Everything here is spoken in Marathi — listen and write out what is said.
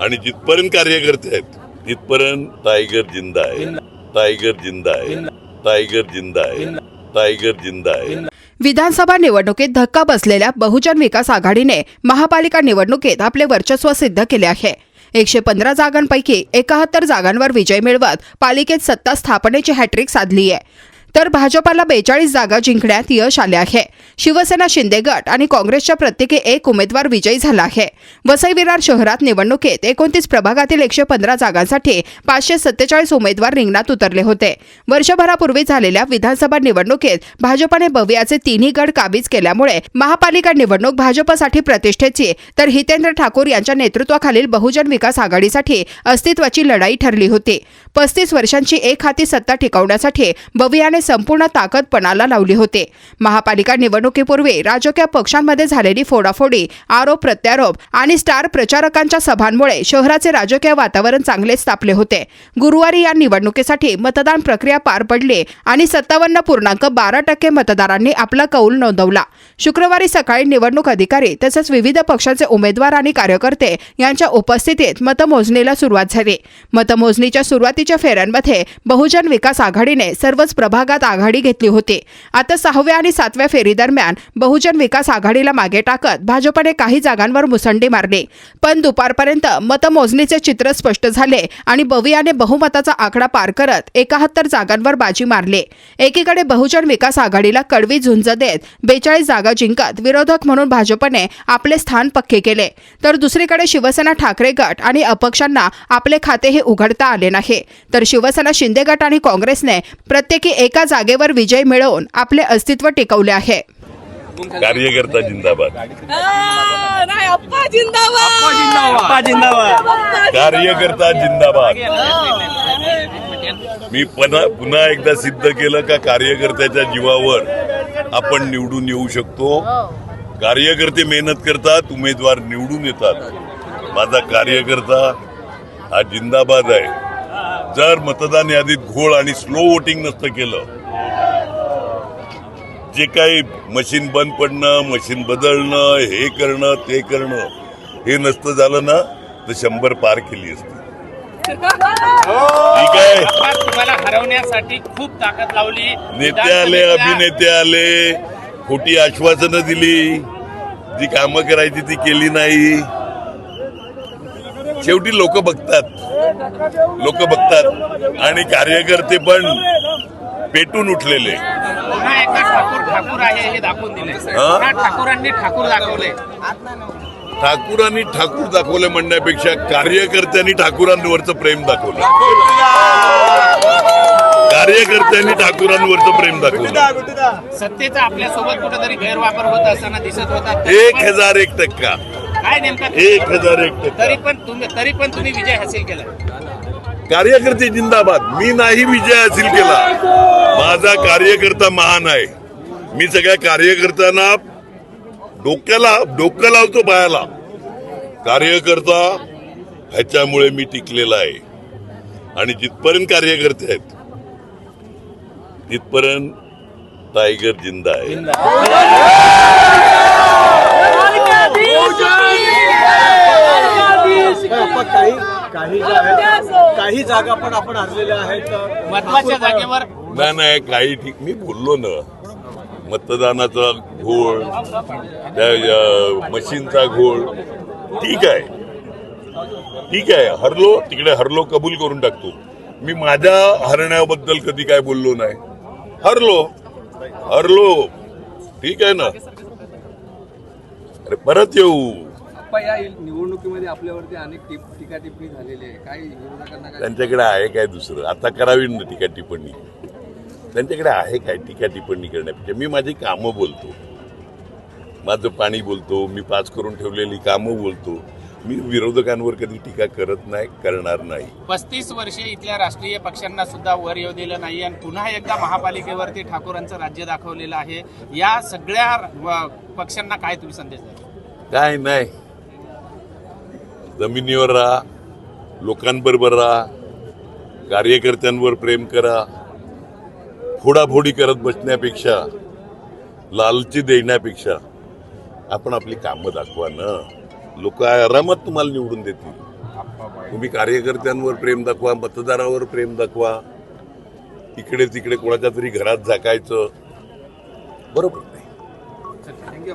आणि जिथपर्यंत कार्यकर्ते आहेत तिथपर्यंत टायगर जिंदा आहे. टायगर जिंदा आहे. टायगर जिंदा आहे. टायगर जिंदा आहे. विधानसभा निवडणुकीत धक्का बसलेल्या बहुजन विकास आघाडीने महापालिका निवडणुकीत आपले वर्चस्व सिद्ध केले आहे. एकशे पंधरा जागांपैकी एकाहत्तर जागांवर विजय मिळवत पालिकेत सत्ता स्थापनेची हॅट्रिक साधली आहे तर भाजपाला बेचाळीस जागा जिंकण्यात यश आले आहे. शिवसेना शिंदे गट आणि काँग्रेसच्या प्रत्येकी एक उमेदवार विजयी झाला आहे. वसई विरार शहरात निवडणुकीत एकोणतीस प्रभागातील एकशे पंधरा जागांसाठी पाचशे सत्तेचाळीस उमेदवार रिंगणात उतरले होते. वर्षभरापूर्वी झालेल्या विधानसभा निवडणुकीत भाजपाने बवियाचे तिन्ही गड काबीज केल्यामुळे महापालिका निवडणूक भाजपसाठी प्रतिष्ठेची तर हितेंद्र ठाकूर यांच्या नेतृत्वाखालील बहुजन विकास आघाडीसाठी अस्तित्वाची लढाई ठरली होती. पस्तीस वर्षांची एक हाती सत्ता टिकवण्यासाठी बवियाने संपूर्ण ताकद पणाला लावली होती. महापालिका निवडणुकीपूर्वी राजकीय पक्षांमध्ये झालेली फोडाफोडी आरोप प्रत्यारोप आणि स्टार प्रचारकांच्या सभांमुळे शहराचे राजकीय वातावरण चांगलेच तापले होते. गुरुवारी या निवडणुकीसाठी मतदान प्रक्रिया पार पडली आणि सत्तावन्न पूर्णांक बारा टक्के मतदारांनी आपला कौल नोंदवला. शुक्रवारी सकाळी निवडणूक अधिकारी तसंच विविध पक्षांचे उमेदवार आणि कार्यकर्ते यांच्या उपस्थितीत मतमोजणीला सुरुवात झाली. मतमोजणीच्या सुरुवातीच्या फेऱ्यांमध्ये बहुजन विकास आघाडीने सर्वच प्रभाग प्रभागात आघाडी घेतली होती. आता सहाव्या आणि सातव्या फेरीदरम्यान बहुजन विकास आघाडीला मागे टाकत भाजपने काही जागांवर मुसंडी मारली. पण दुपारपर्यंत मतमोजणीचे चित्र स्पष्ट झाले आणि बवियाने बहुमताचा आकडा पार करत एकाहत्तर जागांवर बाजी मारली. एकीकडे बहुजन विकास आघाडीला कडवी झुंज देत बेचाळीस जागा जिंकत विरोधक म्हणून भाजपने आपले स्थान पक्के केले. तर दुसरीकडे शिवसेना ठाकरे गट आणि अपक्षांना आपले खाते हे उघडता आले नाही. तर शिवसेना शिंदे गट आणि काँग्रेसने प्रत्येकी एका जागेवर विजय मिळवून आपले अस्तित्व टिकवले आहे. कार्यकर्ता जिंदाबाद. आ, नाही अप्पा जिंदाबाद. अप्पा जिंदाबाद. कार्यकर्ता जिंदाबाद. मी पुन्हा पुन्हा एकदा सिद्ध केलं का कार्यकर्त्याच्या जीवावर आपण निवडून येऊ शकतो. कार्यकर्ते मेहनत करतात उमेदवार निवडून येतात. माझा कार्यकर्ता हा जिंदाबाद आहे. जर मतदान यादीत घोळ आणि स्लो वोटिंग नसतं केलं जे काही मशीन बंद पडणं मशीन बदलणं हे करणं ते करणं हे नसतं झालं ना तर शंभर पार केली असती. ठीक आहे? तुम्हाला हरवण्यासाठी खूप ताकद लावली. नेते आले अभिनेते आले खोटी आश्वासनं दिली. जी कामं करायची ती केली नाही. शेवटी लोक बघतात. लोक बघतात. आणि कार्यकर्ते पण पेटून उठलेले. ठाकूरांनी ठाकूर दाखवले. ठाकूरांनी ठाकूर दाखवलं म्हणण्यापेक्षा कार्यकर्त्यांनी ठाकूरांवरचं प्रेम दाखवलं. कार्यकर्त्यांनी ठाकूरांवरचं प्रेम दाखवलं. सत्तेचा आपल्यासोबत कुठेतरी गैरवापर होत असताना दिसत होता. एक हजार एक टक्का. काय नेमकं? एक हजार एक टक्का. तरी पण तुम्ही तरी पण तुम्ही विजय हासिल केला कार्यकर्ते जिंदाबाद. मी नाही विजय हासिल केला. माझा कार्यकर्ता महान आहे. मी सगळ्या कार्यकर्त्यांना डोक्याला डोकं लावतो पायाला कार्यकर्ता ह्याच्यामुळे मी टिकलेला आहे. आणि जिथपर्यंत कार्यकर्ते आहेत तिथपर्यंत टायगर जिंदा आहे. काही जागा पण आपण हरलेल्या आहेत. महत्त्वाच्या जागेवर नाही नाही काही ठीक मी बोललो ना. मतदानाचा घोळ त्या मशीनचा घोळ. ठीक आहे. ठीक आहे. हरलो तिकडे हरलो कबूल करून टाकतो. मी माझ्या हरण्याबद्दल कधी काय बोललो नाही. हरलो. हरलो. ठीक आहे ना? अरे परत येऊ. आप्पा या निवडणुकीमध्ये आपल्यावरती अनेक टीका टिप्पणी झालेली आहे. काय विरोधकांना त्यांच्याकडे आहे काय दुसरं? आता करावी ना टीका टिप्पणी त्यांच्याकडे आहे काय टीका टिप्पणी करण्यापेक्षा? मी माझी कामं बोलतो. माझं पाणी बोलतो मी पास करून ठेवलेली कामं बोलतो. मी विरोधकांवर कधी टीका करत नाही करणार नाही. पस्तीस वर्षे इथल्या राष्ट्रीय पक्षांना सुद्धा वर येऊ दिलं नाही आणि पुन्हा एकदा महापालिकेवरती ठाकूरांचं राज्य दाखवलेलं आहे. या सगळ्या पक्षांना काय तुम्ही संदेश द्याल? काय नाही. जमिनीवर राहा लोकांबरोबर राहा कार्यकर्त्यांवर प्रेम करा फोडाफोडी करत बसण्यापेक्षा लालची देण्यापेक्षा आपण आपली कामं दाखवा ना. लोक आरामात तुम्हाला निवडून देतील. तुम्ही कार्यकर्त्यांवर प्रेम दाखवा मतदारावर प्रेम दाखवा. इकडे तिकडे कोणाच्या तरी घरात झाकायचं. बरोबर नाही. थँक्यू